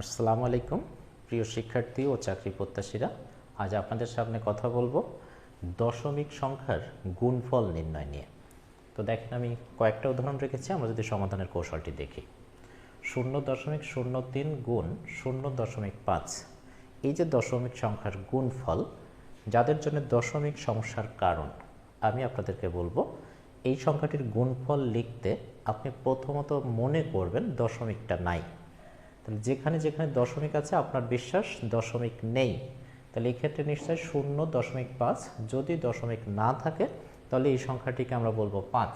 আসসালামু আলাইকুম, প্রিয় শিক্ষার্থী ও চাকরি প্রত্যাশীরা। আজ আপনাদের সামনে কথা বলব দশমিক সংখ্যার গুণফল নির্ণয় নিয়ে। তো দেখেন, আমি কয়েকটা উদাহরণ রেখেছি, আমরা যদি সমাধানের কৌশলটি দেখি। শূন্য দশমিক শূন্য তিন গুণ শূন্য দশমিক পাঁচ। এই যে দশমিক সংখ্যার গুণফল, যাদের জন্য দশমিক সমস্যার কারণ, আমি আপনাদেরকে বলব, এই সংখ্যাটির গুণফল লিখতে আপনি প্রথমত মনে করবেন দশমিকটা নাই। তাহলে যেখানে যেখানে দশমিক আছে, আপনার বিশ্বাস দশমিক নেই। তাহলে এই ক্ষেত্রে নিশ্চয় শূন্য দশমিক পাঁচ। যদি দশমিক না থাকে, তাহলে এই সংখ্যাটিকে আমরা বলব পাঁচ।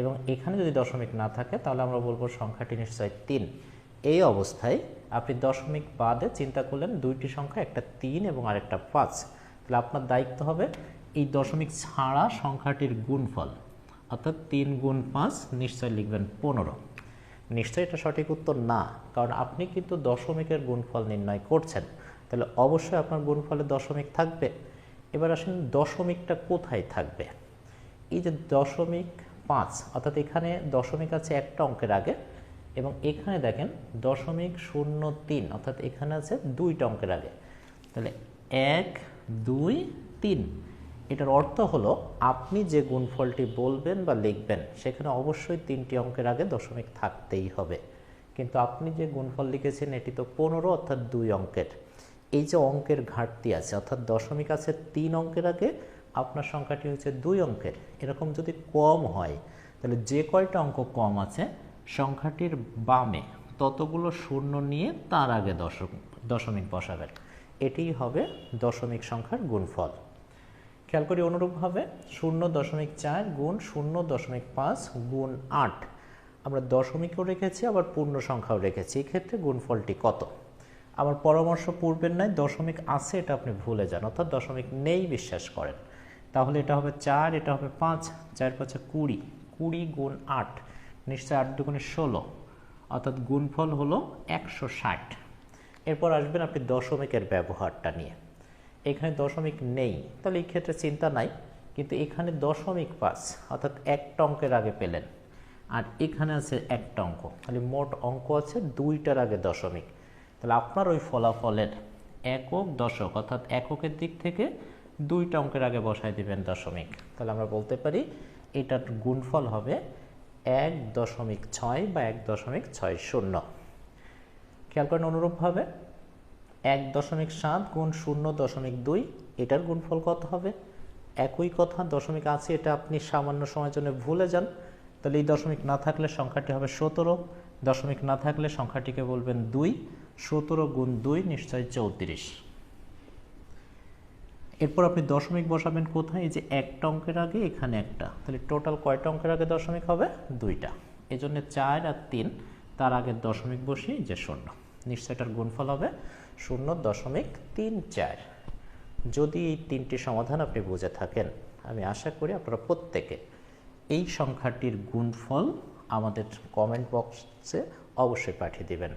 এবং এখানে যদি দশমিক না থাকে, তাহলে আমরা বলব সংখ্যাটি নিশ্চয় তিন। এই অবস্থায় আপনি দশমিক বাদে চিন্তা করলেন দুইটি সংখ্যা, একটা তিন এবং আরেকটা পাঁচ। তাহলে আপনার দায়িত্ব হবে এই দশমিক ছাড়া সংখ্যাটির গুণফল, অর্থাৎ তিন গুণ পাঁচ নিশ্চয় লিখবেন পনেরো। নিশ্চয়ই এটা সঠিক উত্তর না, কারণ আপনি কিন্তু দশমিকের গুণফল নির্ণয় করছেন। তাহলে অবশ্যই আপনার গুণফলে দশমিক থাকবে। এবার আসেন দশমিকটা কোথায় থাকবে? এই যে দশমিক পাঁচ, অর্থাৎ এখানে দশমিক আছে একটা অঙ্কের আগে, এবং এখানে দেখেন দশমিক শূন্য তিন, অর্থাৎ এখানে আছে দুইটা অঙ্কের আগে। তাহলে এক, দুই, তিন। এটার অর্থ হলো আপনি যে গুণফলটি বলবেন বা লিখবেন, সেখানে অবশ্যই তিনটি অঙ্কের আগে দশমিক থাকতেই হবে। কিন্তু আপনি যে গুণফল লিখেছেন, এটি তো পনেরো অর্থাৎ দুই অঙ্কের। এই যে অঙ্কের ঘাটতি আছে, অর্থাৎ দশমিক আছে তিন অঙ্কের আগে, আপনার সংখ্যাটি হচ্ছে দুই অঙ্কের। এরকম যদি কম হয়, তাহলে যে কয়টা অঙ্ক কম আছে, সংখ্যাটির বামে ততগুলো শূন্য নিয়ে তার আগে দশমিক দশমিক বসাবেন। এটিই হবে দশমিক সংখ্যার গুণফল। খেয়াল করি অনুরূপভাবে শূন্য দশমিক চার গুণ শূন্য দশমিক পাঁচ গুণ আট। আমরা দশমিকও রেখেছি, আবার পূর্ণ সংখ্যাও রেখেছি এক্ষেত্রে গুণফলটি কত? আমার পরামর্শ পূর্বের নয় দশমিক আছে, এটা আপনি ভুলে যান, অর্থাৎ দশমিক নেই বিশ্বাস করেন। তাহলে এটা হবে চার, এটা হবে পাঁচ, চার পাঁচে কুড়ি কুড়ি গুণ আট, নিশ্চয় আট দুগুণে ষোলো, অর্থাৎ গুণফল হলো একশো ষাট। এরপর আসবেন আপনি দশমিকের ব্যবহারটা নিয়ে। এখানে দশমিক নেই। তাহলে এই ক্ষেত্রে চিন্তা নাই, কিন্তু এখানে দশমিক পাঁচ, অর্থাৎ একটা অঙ্কের আগে পেলেন। আর এখানে আছে একটা অঙ্ক, তাহলে মোট অঙ্ক আছে দুইটার আগে দশমিক। তাহলে আপনার ওই ফলাফলের একক দশক, অর্থাৎ এককের দিক থেকে দুইটা অঙ্কের আগে বসায় দিবেন দশমিক। তাহলে আমরা বলতে পারি এটার গুণফল হবে এক দশমিক ছয় বা এক দশমিক ছয় শূন্য। খেয়াল করেন অনুরূপভাবে। এক দশমিক সাত গুণ শূন্য দশমিক দুই, এটার গুণফল কত হবে? একই কথা, দশমিক আছে, এটা আপনি সামান্য সময়ের জন্য ভুলে যান। তাহলে এই দশমিক না থাকলে সংখ্যাটি হবে সতেরো, দশমিক না থাকলে সংখ্যাটিকে বলবেন দুই, সতেরো গুণ দুই নিশ্চয় চৌত্রিশ। এরপর আপনি দশমিক বসাবেন কোথায়? এই যে একটা অঙ্কের আগে, এখানে একটা। তাহলে টোটাল কয়টা অঙ্কের আগে দশমিক হবে? দুইটা। এই জন্য চার আর তিন, তার আগে দশমিক বসিয়ে যে শূন্য। নিশ্চয় এটার গুণফল হবে শূন্য দশমিক তিন চার। যদি এই তিনটি সমাধান আপনি বুঝে থাকেন, আমি আশা করি আপনারা প্রত্যেকে এই সংখ্যাটির গুণফল আমাদের কমেন্ট বক্সে অবশ্যই পাঠিয়ে দেবেন।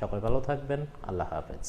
সকল ভালো থাকবেন, আল্লাহ হাফেজ।